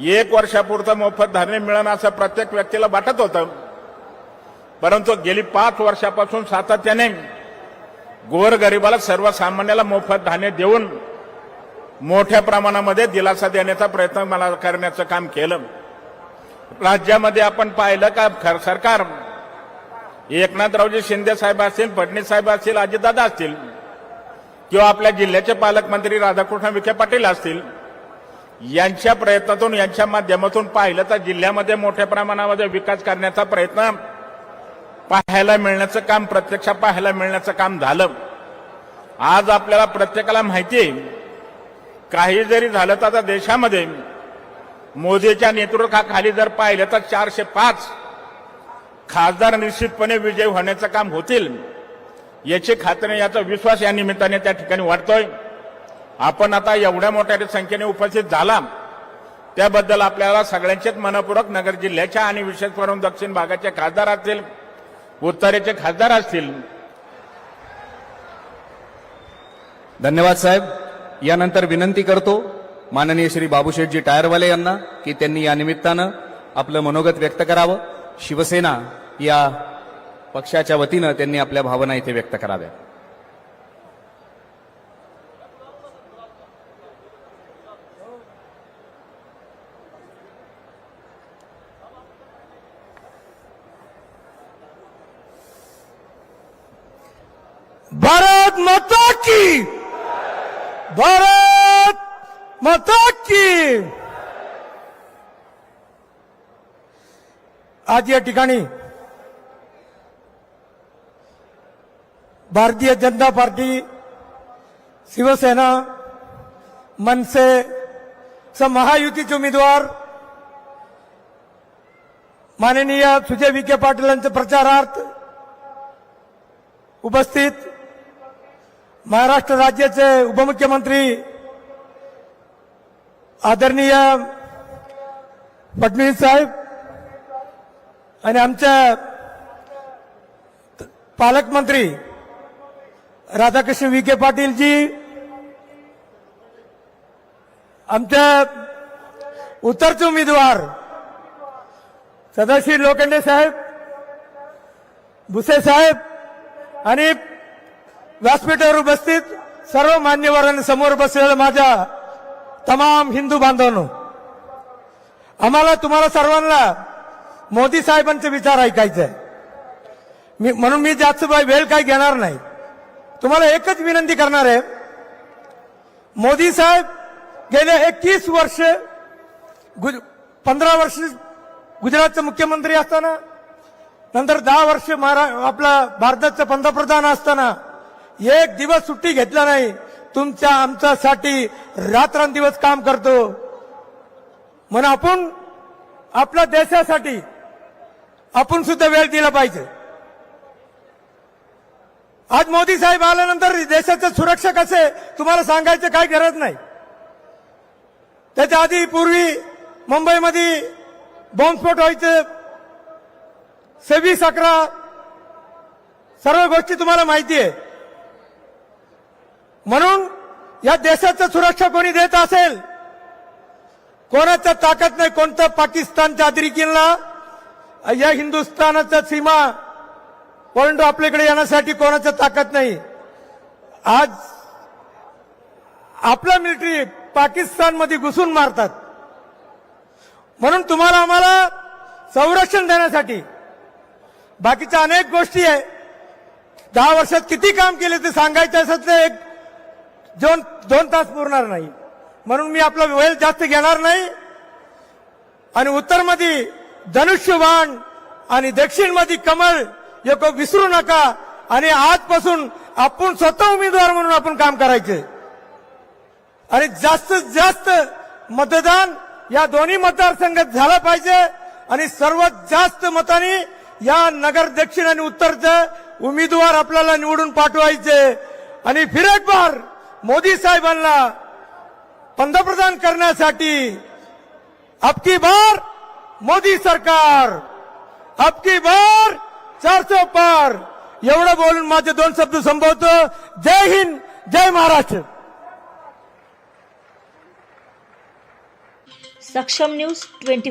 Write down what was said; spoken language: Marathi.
एक वर्षापुरतं मोफत धान्य मिळणं असं प्रत्येक व्यक्तीला वाटत होतं. परंतु गेली पाच वर्षापासून सातत्याने गोरगरिबाला सर्वसामान्याला मोफत धान्य देऊन मोठ्या प्रमाणामध्ये दिलासा देण्याचा प्रयत्न मला करण्याचं काम केलं. राज्यामध्ये आपण पाहिलं का खर- सरकार एकनाथरावजी शिंदे साहेब असतील फडणीस साहेब असतील अजितदादा असतील किंवा आपल्या जिल्ह्याचे पालकमंत्री राधाकृष्ण विखे पाटील असतील यांच्या प्रयत्नातून यांच्या माध्यमातून पाहिलं तर जिल्ह्यामध्ये मोठ्या प्रमाणामध्ये विकास करण्याचा प्रयत्न पाहायला मिळण्याचं काम प्रत्यक्ष पाहायला मिळण्याचं काम झालं. आज आपल्याला प्रत्येकाला माहिती आहे काही जरी झालं तर आता देशामध्ये मोदीच्या नेतृत्वाखाली जर पाहिलं तर चारशे पाच खासदार निश्चितपणे विजय होण्याचं काम होतील याची खात्री याचा विश्वास या निमित्ताने त्या ठिकाणी वाटतोय आपण आता एवढ्या मोठ्या संख्येने उपस्थित झाला त्याबद्दल आपल्याला सगळ्यांचेच मनपूर्वक नगर जिल्ह्याच्या आणि विशेष करून दक्षिण भागाचे खासदार असतील उत्तरेचे खासदार असतील. धन्यवाद साहेब. यानंतर विनंती करतो माननीय श्री बाबूशेठजी टायरवाले यांना की त्यांनी या निमित्तानं आपलं मनोगत व्यक्त करावं. शिवसेना या पक्षाच्या वतीनं त्यांनी आपल्या भावना इथे व्यक्त कराव्या भारत माता की। भारत माता की। आज या ठिकाणी भारतीय जनता पार्टी शिवसेना मनसे महायुतीचे उमेदवार माननीय सुजय विखे पाटील यांच्या प्रचारार्थ उपस्थित महाराष्ट्र राज्याचे उपमुख्यमंत्री आदरणीय फडणवीस साहेब आणि आमच्या पालकमंत्री राधाकृष्ण विखे पाटीलजी आमच्या उत्तरचे उमेदवार सदाशिव लोखंडे साहेब भुसे साहेब आणि व्यासपीठावर उपस्थित सर्व मान्यवरांनी समोर बसलेल्या माझ्या तमाम हिंदू बांधवांनो आम्हाला तुम्हाला सर्वांना मोदी साहेबांचे विचार ऐकायचे आहे. मी म्हणून मी जास्त बाय वेळ काही घेणार नाही तुम्हाला एकच विनंती करणार आहे मोदी साहेब गेले एकवीस वर्ष पंधरा वर्ष गुजरातचे मुख्यमंत्री असताना नंतर दहा वर्ष महारा आपला भारताचं पंतप्रधान असताना एक दिवस सुट्टी घेतला नाही. तुमच्या आमच्यासाठी रात्रंदिवस काम करतो. म्हणून आपण आपल्या देशासाठी आपण सुद्धा वेळ दिला पाहिजे. आज मोदी साहेब आल्यानंतर देशाचं सुरक्षा कसे तुम्हाला सांगायचं काही गरज नाही. त्याच्या आधी पूर्वी मुंबईमध्ये बॉम्बस्फोट व्हायचे. सव्वीस अकरा सर्व गोष्टी तुम्हाला माहिती आहे. म्हणून या देशाचं सुरक्षा कोणी देत असेल? कोणाच्या ताकद नाही कोणतं पाकिस्तानच्या अतिरेकीला या हिंदुस्थानाच्या सीमा परंतु आपल्याकडे येण्यासाठी कोणाचं ताकद नाही? आज आपला मिलिटरी पाकिस्तानमध्ये घुसून मारतात. म्हणून तुम्हाला आम्हाला संरक्षण देण्यासाठी बाकीच्या अनेक गोष्टी आहे. दहा वर्षात किती काम केले ते सांगायचं असत एक दोन दोन तास पुरणार नाही. म्हणून मी आपला वेळ जास्त घेणार नाही. आणि उत्तरमध्ये धनुष्यबाण आणि दक्षिणमध्ये कमळ एक विसरू नका. आणि आजपासून आपण स्वतः उमेदवार म्हणून आपण काम करायचे. आणि जास्तीत जास्त मतदान या दोन्ही मतदारसंघात झालं पाहिजे. आणि सर्वात जास्त मतानी या नगर दक्षिण आणि उत्तरचं उमेदवार आपल्याला निवडून पाठवायचे. आणि फिर बार मोदी साहेबांना पंतप्रधान करण्यासाठी अबकी बार मोदी सरकार. अबकी बार चारशे पार. एवढं बोलून माझे दोन शब्द संभवतो जय हिंद जय महाराष्ट्र. सक्षम न्यूज ट्वेंटी